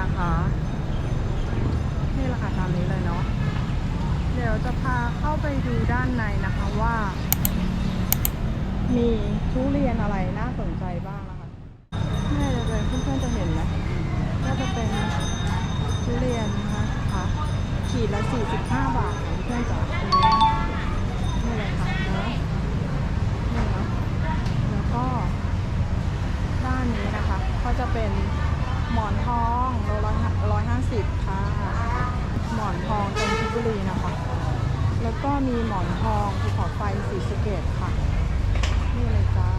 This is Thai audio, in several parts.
นะคะ นี่ราคาตามนี้เลยเนาะเดี๋ยวจะพาเข้าไปดูด้านในนะคะว่า มีทุเรียนอะไรน่าสนใจบ้างนะคะนี่เลยเพื่อนๆจะเห็นไหมก็จะเป็นทุเรียนนะคะขีดละ 45 บาทเพื่อนจ๋านี่เลยค่ะเนาะนี่เนาะแล้วก็ด้านนี้นะคะก็จะเป็น หมอนทองโลร้อยร้อยห้าสิบค่ะ หมอนทองเป็นพิบุรีนะคะ แล้วก็มีหมอนทองภูเขาไฟสีสเกตค่ะ นี่เลยจ้า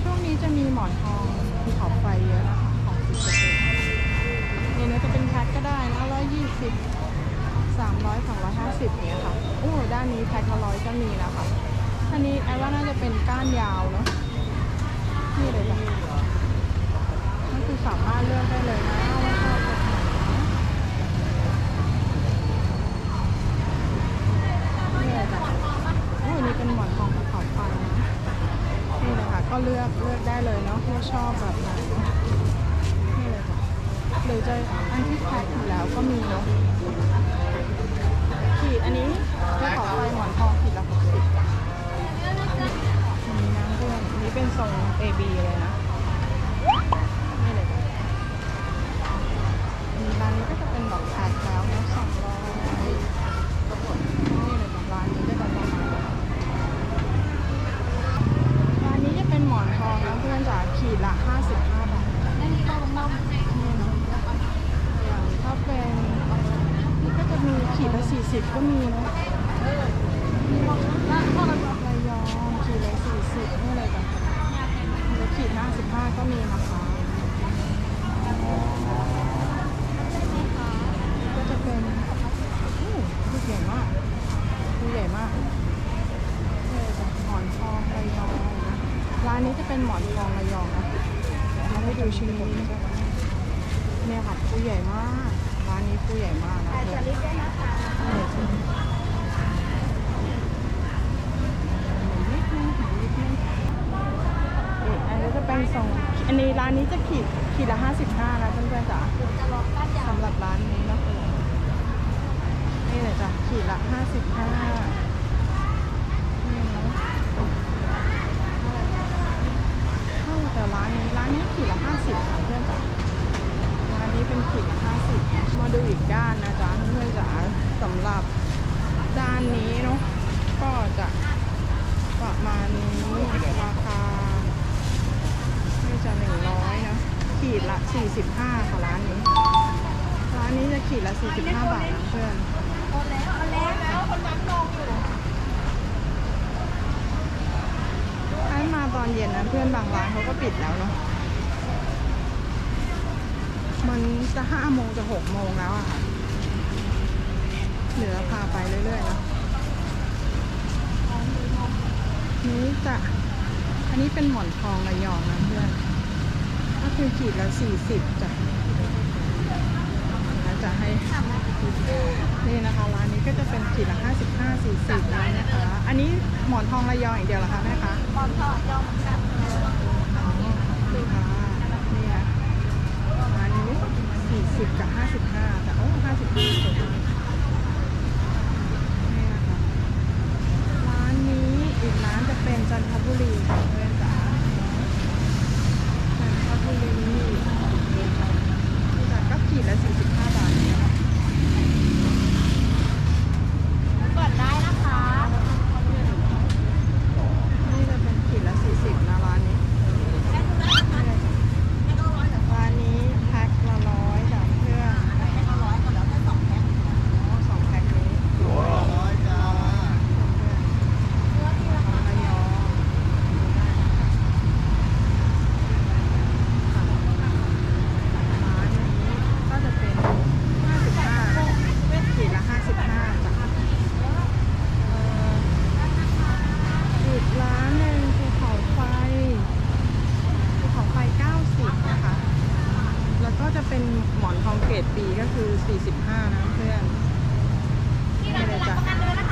ช่วงนี้จะมีหมอนทองภูเขาไฟเยอะนะคะของสีสเกตเนี่นะจะเป็นแพ็คก็ได้นะร้อยยี่สิบสามร้อยสองร้อยห้าสิบเนี้ยค่ะโอ้ด้านนี้แพ็คละร้อยก็มีนะคะอันนี้แอลว่าน่าจะเป็นก้านยาวเนาะนี่เลยจ้ะ หมอนทองระยองนะมาให้ดูชิ้นนี้เนี่ยค่ะผู้ใหญ่มาก ร้านนี้ผู้ใหญ่มากนะเพื่อนนี่เลยจ้ะนิดนึงนิดนึงนี่อันนี้จะเป็นทรงอันนี้ร้านนี้จะขีดขีดละห้าสิบห้านะเพื่อนๆจ๋าสำหรับร้านนี้นะนี่เลยจ้ะขีดละห้าสิบห้านี่นะเท่าแต่ร้า นี้ขีดละห้าสิบค่ะเพื่อนจ๋าร้านนี้เป็นขีดละห้าสิบมาดูอีกด้านนะจ๊ะเพื่อนจ๋าสำหรับด้านนี้เนาะก็จะประมาณนี้ราคาไม่จะหนึ่งร้อยนะขีดละสี่สิบห้าค่ะร้านนี้ ร้านนี้จะขีดละสี่สิบห้าบาทนะเพื่อนถ้ามาตอนเย็นนะเพื่อนบางร้านเขาก็ปิดแล้วเนาะ มันจะห้าโมงจะหกโมงแล้วอะค่ะ เหลือพาไปเรื่อยๆนะนี้จะอันนี้เป็นหมอนทองระยองนะเพื่อน ก็คือขีดละสี่สิบจ้ะแล้วจะให้ นี่นะคะร้านนี้ก็จะเป็นขีดละห้าสิบห้าสี่สิบนะคะ อันนี้หมอนทองระยองอย่างเดียวเหรอคะแม่คะ หมอนทองยอมกันอ๋อ 50 กับ 55แต่โอ้55คน เป็นหมอนทองเกรดปีก็คือ 45 นะเพื่อนที่ร้านมีรับประกันเลยนะคะ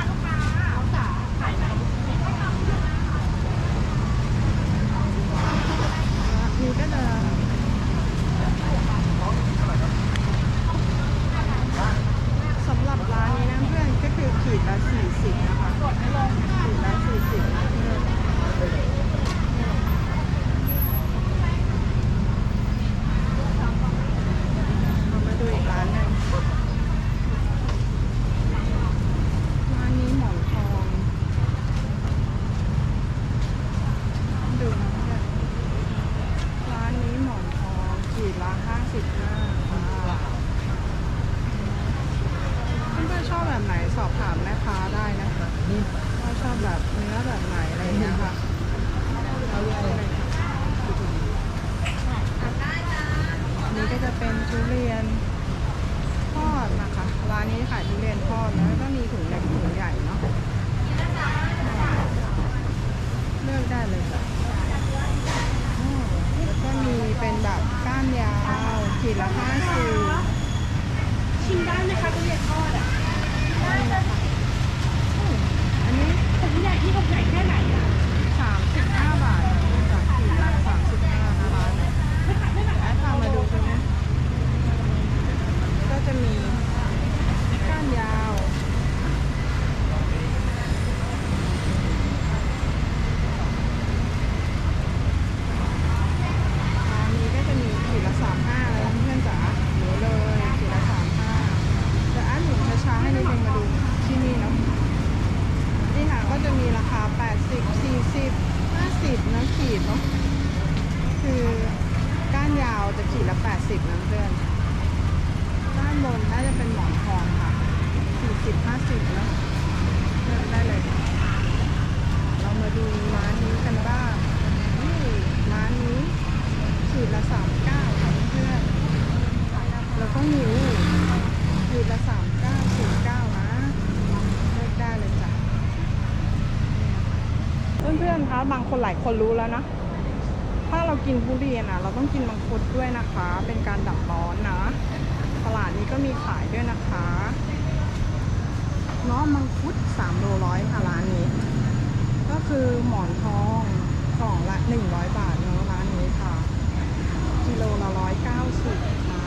าทุเล่นพ่อนะ ดูร้านนี้กันบ้างนี่ร้านนี้ขีดละสามเก้าค่ะเพื่อนแล้วก็มีขีดละสามเก้าศูนเก้านะเลือกได้เลยจ้ะเพื่อนๆคะบางคนหลายคนรู้แล้วนะ ถ้าเรากินทุเรียนอะ เราต้องกินมังคุดด้วยนะคะ เป็นการดับร้อนนะ ตลาดนี้ก็มีขายด้วยนะคะน้องมังคุดสามโลร้อยค่ะร้านนี้ ก็คือหมอนทองสองละ 100 บาทเนาะร้านนี้ค่ะ กิโลละ190ค่ะ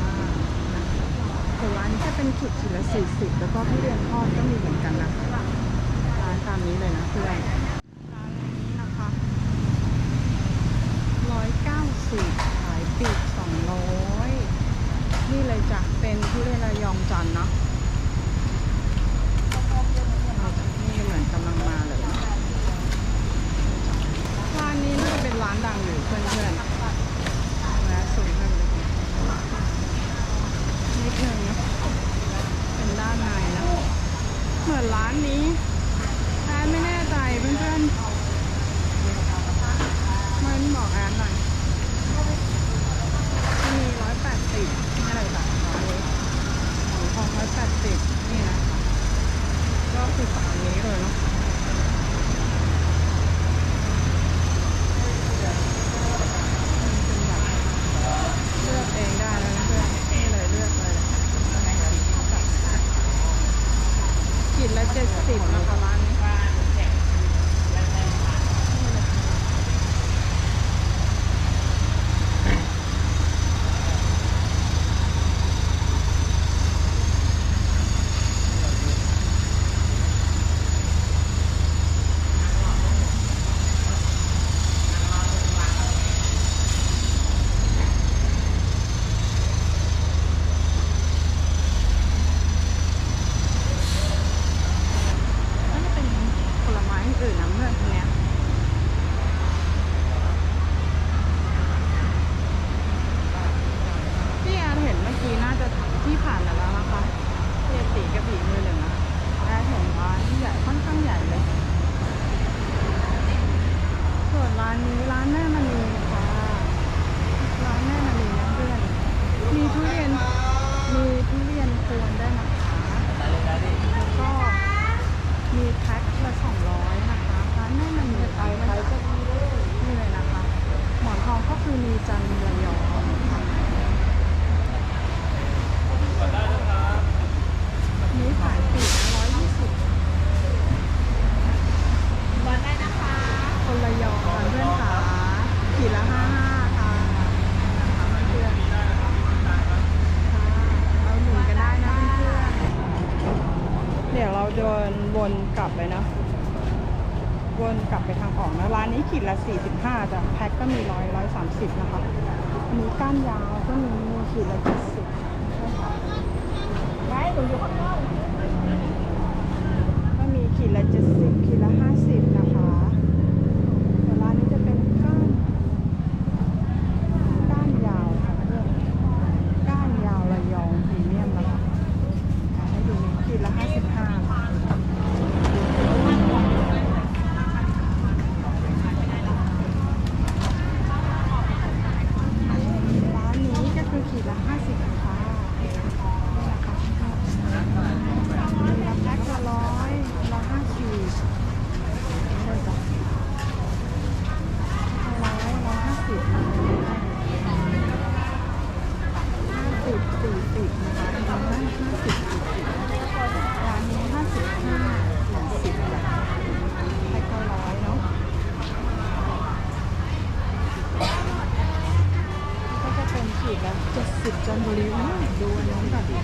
ส่วร้านนี้จะเป็นขุดขีดละ 40 แล้วก็ทุเรียนทอดก็มีเหมือนกันนะร้านตามนี้เลยนะเพื่อนร้านนี้นะคะ190ขายปีก200 นี่เลยจะเป็นทุเรียนระยองจันนะ Năng วนกลับไปทางออกนะร้านนี้ขีดละ 45จ้ะแพ็คก็มีร้อยร้อยสามสิบนะคะมีก้านยาวก็มีขีดละ70ใช่ค่ะไว้หนูอยู่ข้างนอกก็มีขีดละ70ขีดละ50นะคะแต่ร้านนี้จะเป็นก้านก้านยาวค่ะเพื่อนก้านยาวระยองพรีเมียมนะคะเอาให้ดูนี่ขีดละ 55 ร้านนี้ก็คือขีดละ50ค่ะนี่นะคะขีดละแพ็คละร้อยละห้าขีดนี่เลยจ้ะร้อยละห้าสิบห้าสิบสี่สิบนะคะร้านห้าสิบสี่สิบร้านนี้ห้าสิบห้าสี่สิบจ้ะแพ็คละร้อยเนาะ ก็ จะเป็นขีดละ70จันบุรีอู้ดูน้องก่อนดิ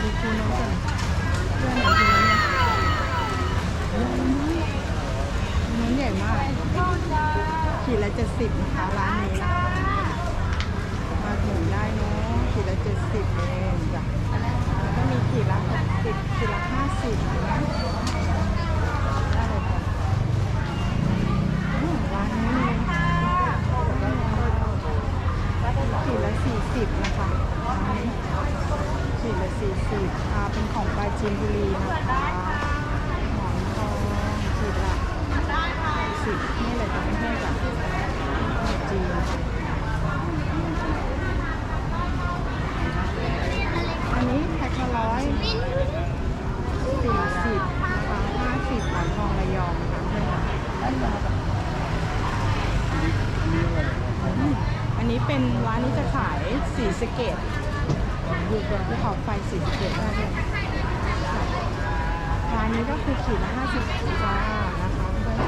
ดูคูน้องก่อนเพื่อนไหนคูน้องเนี่ยน้องใหญ่มากขีดละ70นะคะร้านนี้นะคะมาถึงได้เนาะขีดละ70เองจ้ะแล้วก็มีขีดละ60ขีดละ50นะได้เลยค่ะอืมร้านนี้มี ขีดละ40 นะ คะอันนี้ขีดละ40อ่าเป็นของปลาจีนบุรีนะคะหมอนทองขีดละสิบนี่เลยจะไม่ให้กับจีนอันนี้แพ็คละร้อย40นะคะ50หมอนทองระยองนะคะเพื่อนอืมอันนี้ เป็นร้านนี้จะขายสีสเกตอยู่บนภูเขาไฟสีสเกตนะเพื่อนร้านนี้ก็คือขีดละ50จ้านะคะเพื่อน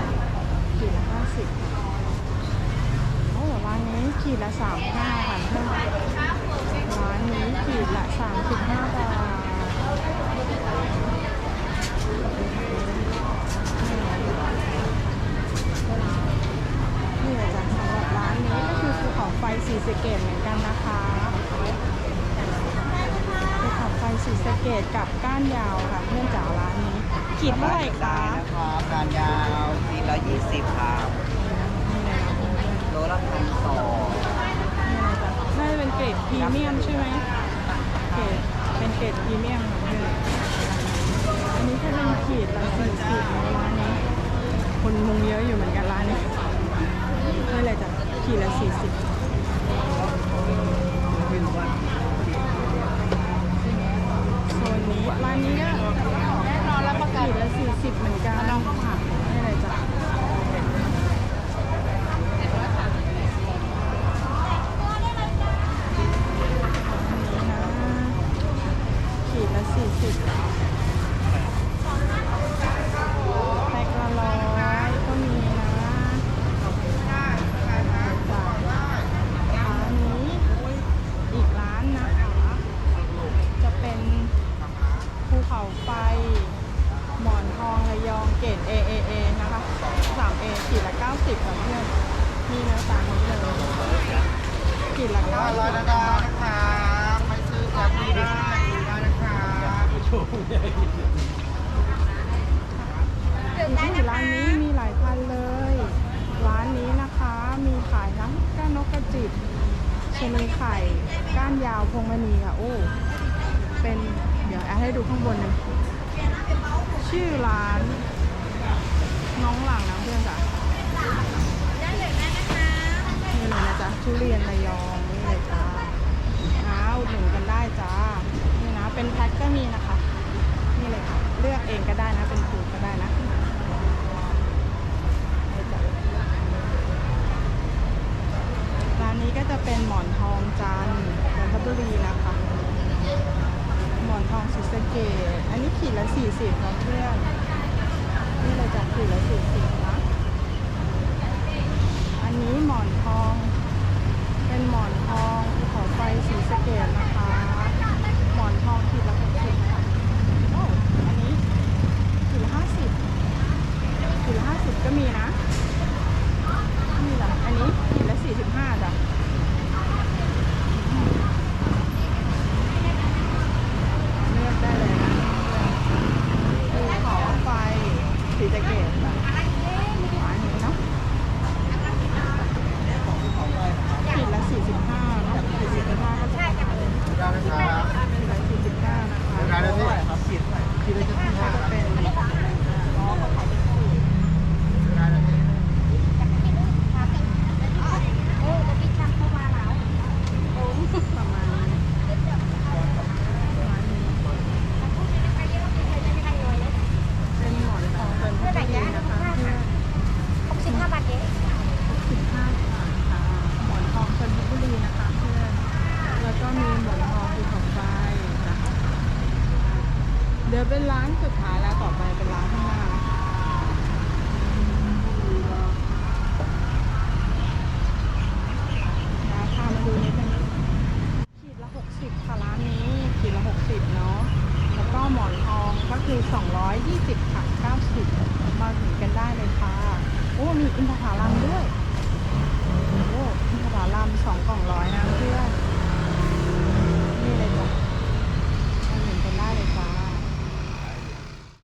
ขีดละ50ค่ะโอ้ร้านนี้ขีดละ35ค่ะเพื่อนร้านนี้ขีดละ35บาทนี่เลยจ้ะสำหรับร้า นนี้ก็คือภูเขาไฟสีสะเกตเหมือนกันนะคะภูเขาไฟสีสะเกตกับก้านยาวค่ะเพื่อนจ๋าร้านนี้ขีดเท่าไหร่คะนะครับการยาวขีดละยี่สิบครับนี่เลยนะเพื่อนๆโลละพันสองน่าจะเป็นเกรดพรีเมียมใช่ไหมเกรดเป็นเกรดพรีเมียมของเพื่อนอันนี้จะเป็นขีดละสี่สิบในร้านนี้ คนมุงเยอะอยู่เหมือนกันร้านนี้นี่เลยจ้ะ ขีดละสี่สิบโซนนี้ร้านนี้ก็แน่นอนรับประกันขีดละสี่สิบเหมือนกัน 90ก่ะเพื่อนมีเนื้อตามนี้เลยกลิ่หลัะห้าร้อยนะครั90ะคะไซื้อกับมีได้ดูได้นะคะได้นะร้านนี้มีหลายพันเลย ร้านนี้นะคะมีขายทั้งก้านนกกระจิบชนีไข่ก้านยาวพงมณีค่ะโอ้เป็นเดี๋ยวแอดให้ดูข้างบนหนึ่งชื่อร้านน้องหลังนะเพื่อนจ้ะ ทุเรียนระยองนี่เลยจ้านะอุดหนุนกันได้จ้า นี่นะ เป็นแพ็คก็มีนะคะ นี่เลยค่ะ เลือกเองก็ได้นะ เป็นผูก็ได้นะร้านนี้ก็จะเป็นหมอนทองจันทร์จันทบุรีนะคะ หมอนทองศรีสเกดอันนี้ขีดละสี่สิบนะเพื่อน นี่เลยจากขีดละสี่สิบนะ อันนี้หมอนทอง เป็นหมอนทอง เดี๋ยวเป็นร้านสุดท้ายแล้วต่อไปเป็นร้าน